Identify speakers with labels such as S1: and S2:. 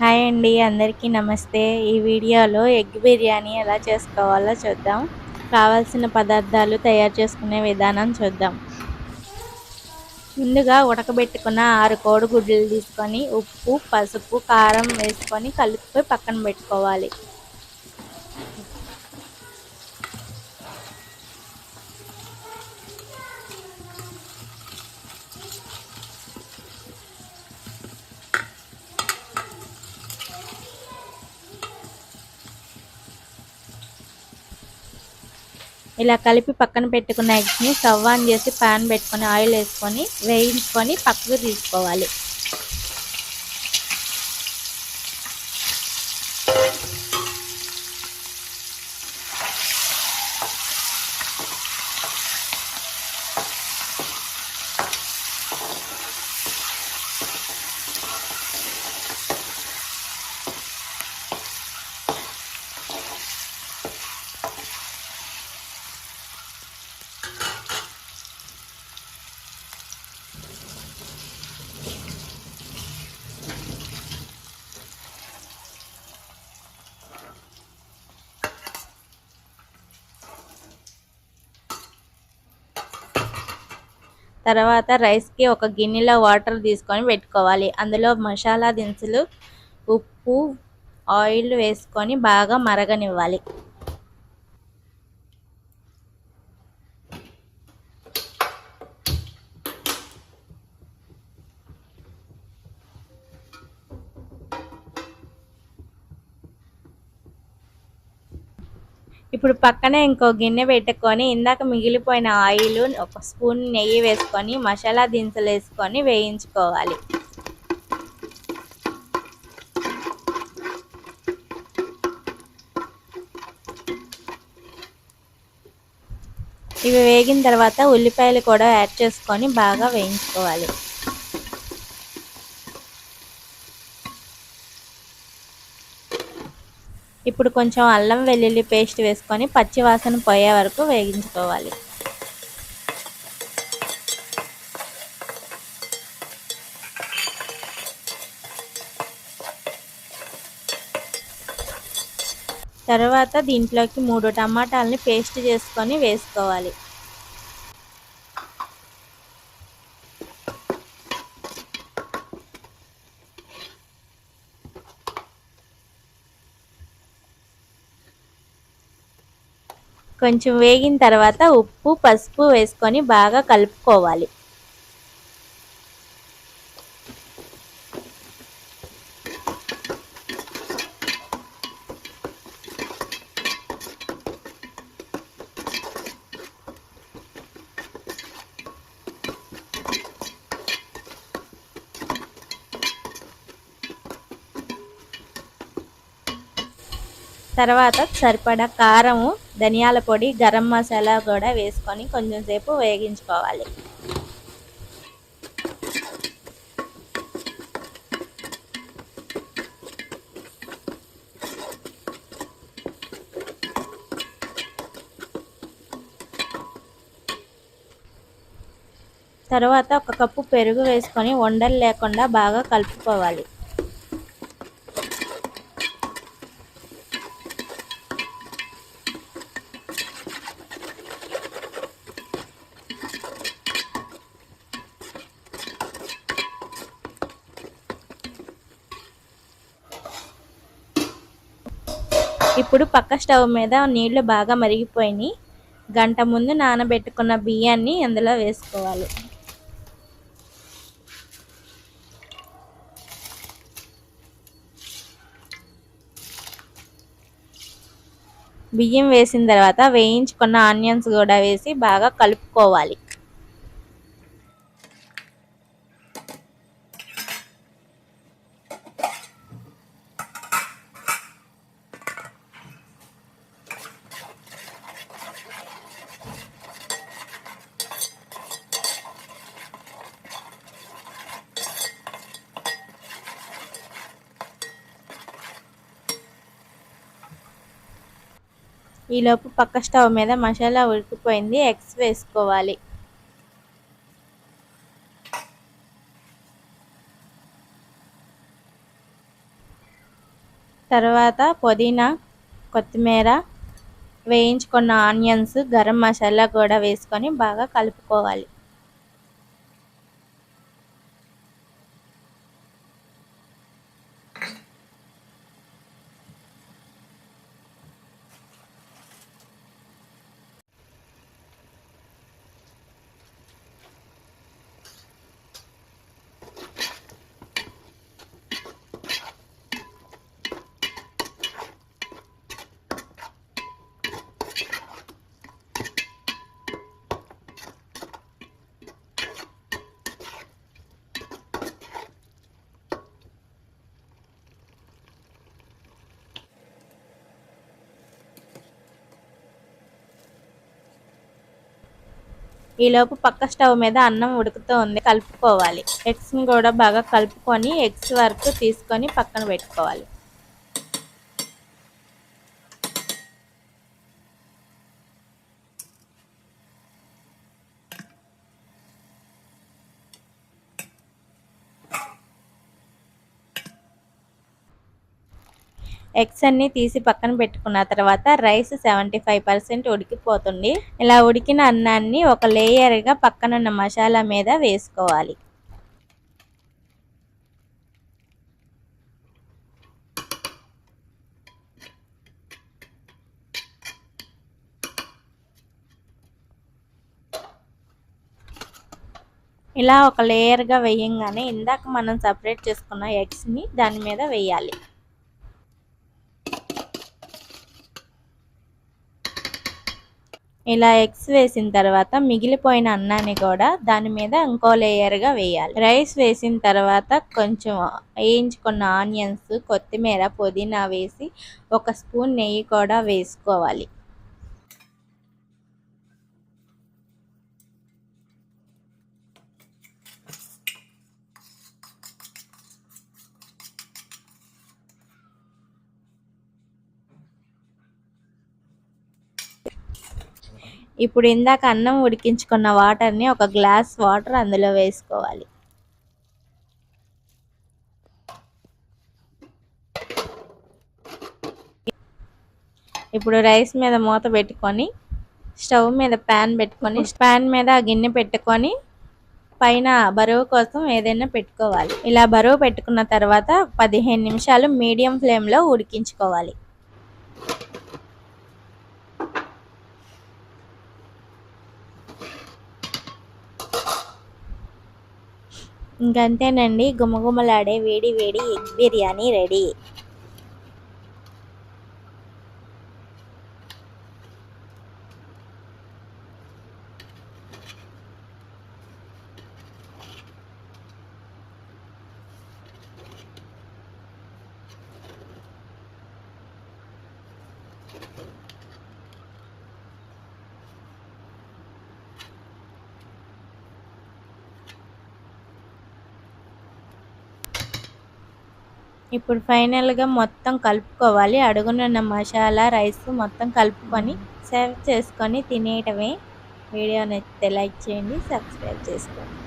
S1: Hi అండి అందరికీ నమస్తే. ఈ వీడియోలో ఎగ్ బిర్యానీ ఎలా చేసుకోవాలో చూద్దాం. కావాల్సిన పదార్థాలు తయారు చేసుకునే విధానం చూద్దాం. ముందుగా ఉడకబెట్టుకున్న ఆరు కోడిగుడ్లు తీసుకొని ఉప్పు పసుపు కారం వేసుకొని కలుపుకొని పక్కన పెట్టుకోవాలి. ఇలా కలిపి పక్కన పెట్టుకున్న ఎగ్స్ని స్టవ్ ఆన్ చేసి పాన్ పెట్టుకొని ఆయిల్ వేసుకొని వేయించుకొని పక్కకు తీసుకోవాలి. తర్వాత రైస్కి ఒక గిన్నెలో వాటర్ తీసుకొని పెట్టుకోవాలి. అందులో మసాలా దినుసులు ఉప్పు ఆయిల్ వేసుకొని బాగా మరగనివ్వాలి. ఇప్పుడు పక్కనే ఇంకో గిన్నె పెట్టుకొని ఇందాక మిగిలిపోయిన ఆయిల్ ఒక స్పూన్ నెయ్యి వేసుకొని మసాలా దినుసులు వేసుకొని వేయించుకోవాలి. ఇవి వేగిన తర్వాత ఉల్లిపాయలు కూడా యాడ్ చేసుకొని బాగా వేయించుకోవాలి. ఇప్పుడు కొంచెం అల్లం వెల్లుల్లి పేస్ట్ వేసుకొని పచ్చివాసన పోయే వరకు వేగించుకోవాలి. తర్వాత దీంట్లోకి మూడు టమాటాలని పేస్ట్ చేసుకొని వేసుకోవాలి. కొంచెం వేగిన తర్వాత ఉప్పు పసుపు వేసుకొని బాగా కలుపుకోవాలి. తర్వాత సరిపడా కారము ధనియాల పొడి గరం మసాలా కూడా వేసుకొని కొంచెం సేపు వేగించుకోవాలి. తర్వాత ఒక కప్పు పెరుగు వేసుకొని వండలు లేకుండా బాగా కలుపుకోవాలి. ఇప్పుడు పక్క స్టవ్ మీద నీళ్ళు బాగా మరిగిపోయినాయి. గంట ముందు నానబెట్టుకున్న బియ్యాన్ని అందులో వేసుకోవాలి. బియ్యం వేసిన తర్వాత వేయించుకున్న ఆనియన్స్ కూడా వేసి బాగా కలుపుకోవాలి. ఈలోపు పక్క స్టవ్ మీద మసాలా ఉడికిపోయింది ఎగ్స్ వేసుకోవాలి. తర్వాత పుదీనా కొత్తిమీర వేయించుకున్న ఆనియన్స్ గరం మసాలా కూడా వేసుకొని బాగా కలుపుకోవాలి. ఈలోపు పక్క స్టవ్ మీద అన్నం ఉడుకుతూ ఉంది కలుపుకోవాలి. ఎగ్స్ని కూడా బాగా కలుపుకొని ఎగ్స్ వరకు తీసుకొని పక్కన పెట్టుకోవాలి. ఎగ్స్ అన్ని తీసి పక్కన పెట్టుకున్న తర్వాత రైస్ సెవెంటీ ఫైవ్ పర్సెంట్ ఉడికిపోతుంది. ఇలా ఉడికిన అన్నాన్ని ఒక లేయర్గా పక్కనున్న మసాలా మీద వేసుకోవాలి. ఇలా ఒక లేయర్గా వేయంగానే ఇందాక మనం సపరేట్ చేసుకున్న ఎగ్స్ని దాని మీద వేయాలి. ఇలా ఎగ్స్ వేసిన తర్వాత మిగిలిపోయిన అన్నాన్ని కూడా దాని మీద ఇంకో లేయర్గా వేయాలి. రైస్ వేసిన తర్వాత కొంచెం వేయించుకున్న ఆనియన్స్ కొత్తిమీర పుదీనా వేసి ఒక స్పూన్ నెయ్యి కూడా వేసుకోవాలి. ఇప్పుడు ఇందాక అన్నం ఉడికించుకున్న వాటర్ని ఒక గ్లాస్ వాటర్ అందులో వేసుకోవాలి. ఇప్పుడు రైస్ మీద మూత పెట్టుకొని స్టవ్ మీద ప్యాన్ పెట్టుకొని ప్యాన్ మీద గిన్నె పెట్టుకొని పైన బరువు కోసం ఏదైనా పెట్టుకోవాలి. ఇలా బరువు పెట్టుకున్న తర్వాత పదిహేను నిమిషాలు మీడియం ఫ్లేమ్లో ఉడికించుకోవాలి. ఇంకంతేనండి. గుమగుమలాడే వేడి వేడి ఎగ్ బిర్యానీ రెడీ. ఇప్పుడు ఫైనల్గా మొత్తం కలుపుకోవాలి. అడుగునున్న మసాలా రైస్ మొత్తం కలుపుకొని సర్వ్ చేసుకొని తినేయటమే. వీడియో నచ్చితే లైక్ చేయండి సబ్స్క్రైబ్ చేసుకోండి.